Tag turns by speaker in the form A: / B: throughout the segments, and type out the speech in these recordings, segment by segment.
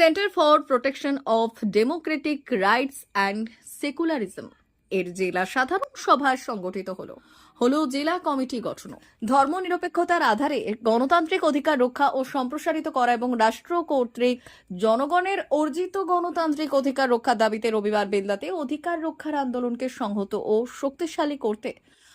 A: Centre for protection of democratic rights and secularism এর জেলা সাধারণ সভা সংগঠিত হলো। হলো জেলা কমিটি গঠন ধর্মনিরপেক্ষতার আধারে গণতান্ত্রিক অধিকার রক্ষা ও সম্প্রসারিত করা এবং রাষ্ট্র কর্তৃক জনগণের অর্জিত গণতান্ত্রিক অধিকার রক্ষার দাবিতে রবিবার বেলদাতে অধিকার রক্ষার আন্দোলনকে সংহত ও শক্তিশালী করতে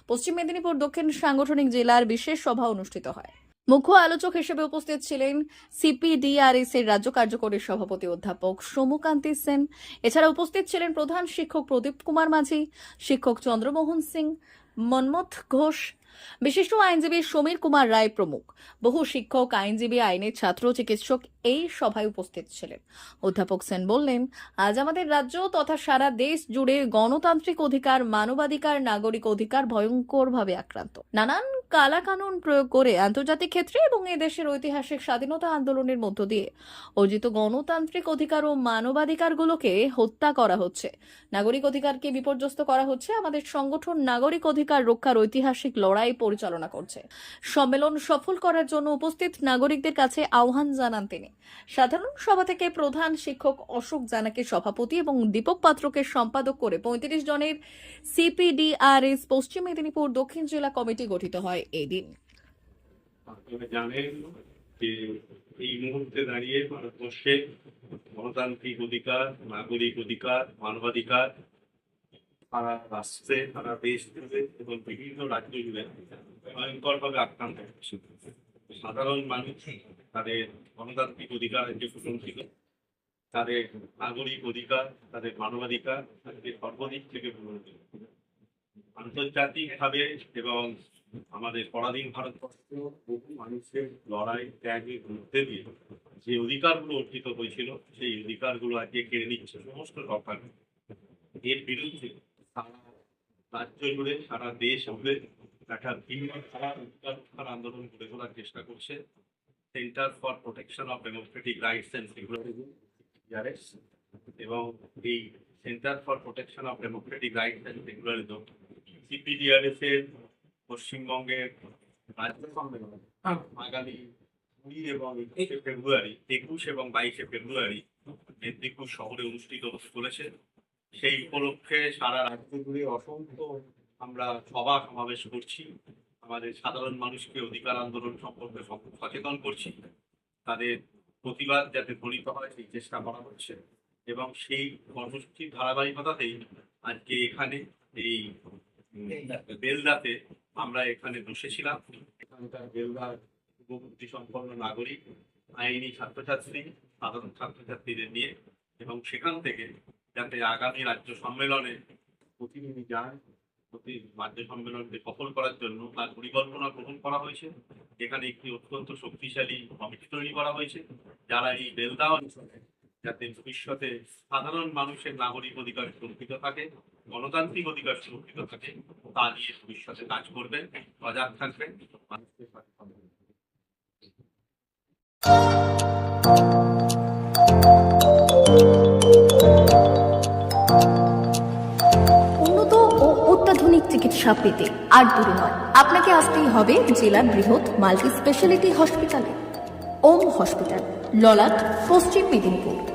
A: পশ্চিম মেদিনীপুর দক্ষিণ সাংগঠনিক জেলার বিশেষ সভা অনুষ্ঠিত হয়। মুখ্য আলোচক হিসেবে উপস্থিত ছিলেন সিপিডিআরএস এর রাজ্য কার্যকরী সভাপতি অধ্যাপক সোমকান্তি সেন। এছাড়া উপস্থিত ছিলেন প্রধান শিক্ষক প্রদীপ কুমার মাঝি, শিক্ষক চন্দ্রমোহন সিং, মন্মথ ঘোষ, বিশিষ্ট আইনজীবী সমীর কুমার রায় প্রমুখ। বহু শিক্ষক, আইনজীবী, আইনের ছাত্র, চিকিৎসক এই সভায় উপস্থিত ছিলেন। অধ্যাপক সেন বললেন, আজ আমাদের রাজ্য তথা সারা দেশ জুড়ে গণতান্ত্রিক অধিকার, মানবাধিকার, নাগরিক অধিকার ভয়ঙ্করভাবে আক্রান্ত। নানান কালাকানুন প্রয়োগ করে আন্তর্জাতিক ক্ষেত্রে এবং এদেশের ঐতিহাসিক স্বাধীনতা আন্দোলনের মধ্য দিয়ে অর্জিত গণতান্ত্রিক অধিকার ও মানবাধিকারগুলোকে হত্যা করা হচ্ছে। নাগরিক অধিকারকে বিপর্যস্ত করা হচ্ছে। আমাদের সংগঠন নাগরিক অধিকার রক্ষার ঐতিহাসিক লড়াই পরিচালনা করছে। সম্মেলন সফল করার জন্য উপস্থিত নাগরিকদের কাছে আহ্বান জানান তিনি। সাধারণ সভা থেকে প্রধান শিক্ষক অশোক জানাকে সভাপতি এবং দীপক পাত্রকে সম্পাদক করে পঁয়ত্রিশ জনের সিপিডিআরএস পশ্চিম মেদিনীপুর দক্ষিণ জেলা কমিটি গঠিত হয়। এই দিন।
B: আপনারা জানেন যে এই মুহূর্তে দাঁড়িয়ে ভারতবর্ষে গণতান্ত্রিক অধিকার, নাগরিক অধিকার, মানবাধিকার, সারা রাষ্ট্রে, সারা দেশ জুড়ে এবং বিভিন্ন রাজ্য জুড়ে আক্রান্ত সাধারণ মানুষ তাদের গণতান্ত্রিক অধিকার যে প্রশংসিত তাদের নাগরিক অধিকার, তাদের মানবাধিকার, তাদের সর্বদিক থেকে আন্তর্জাতিকভাবে এবং আমাদের পরাধীন ভারতবর্ষ বহু মানুষের লড়াই ত্যাগের মধ্যে দিয়ে যে অধিকারগুলো অর্জিত হয়েছিল, সেই অধিকারগুলো আজকে কেড়ে নিচ্ছে সমস্ত সরকার। এর বিরুদ্ধে রাজ্য জুড়ে, সারা দেশ জুড়ে একটা ভিন্ন ধারা অধিকার রক্ষার আন্দোলন গড়ে তোলার চেষ্টা করছে। Centre for protection of democratic rights and security এবং এই centre for protection of democratic rights and security CPDRS এর পশ্চিমবঙ্গের রাজ্য সম্মেলন আগামী কুড়ি এবং একুশে ফেব্রুয়ারি একুশ এবং বাইশে ফেব্রুয়ারি মেদিনীপুর শহরে অনুষ্ঠিত হতে চলেছে। সেই উপলক্ষে সারা রাজ্য জুড়ে অসংখ্য আমরা সভা সমাবেশ করছি। আমাদের সাধারণ মানুষকে অধিকার আন্দোলন সম্পর্কে সচেতন করছি। তাদের প্রতিবাদ যাতে ধ্বনিত হয় সেই চেষ্টা করা হচ্ছে। এবং সেই কর্মসূচির ধারাবাহিকতাতেই আজকে এখানে এই বেলদাতে আমরা এখানে বসেছিলাম এখানকার বেলদার উপবুদ্ধি সম্পন্ন নাগরিক, আইনি ছাত্রছাত্রী, সাধারণ ছাত্রছাত্রীদের নিয়ে এবং সেখান থেকে যাতে আগামী রাজ্য সম্মেলনে প্রতিনিধি যান, প্রতি রাজ্য সম্মেলনকে সফল করার জন্য তার পরিকল্পনা গ্রহণ করা হয়েছে। এখানে একটি অত্যন্ত শক্তিশালী কমিটি তৈরি করা হয়েছে, যারা এই বেলদা অঞ্চলে যাতে ভবিষ্যতে সাধারণ মানুষের নাগরিক অধিকার সুরক্ষিত থাকে, গণতান্ত্রিক অধিকার সুরক্ষিত থাকে, তা নিয়ে ভবিষ্যতে কাজ করবেন সজাগ করবেন।
A: উন্নত ও অত্যাধুনিক চিকিৎসা পেতে আর দূরে নয়। আপনাকে আসতেই হবে জেলার বৃহৎ মাল্টি স্পেশালিটি হসপিটালে। ওম হসপিটাল, ললাট, পশ্চিম মেদিনীপুর।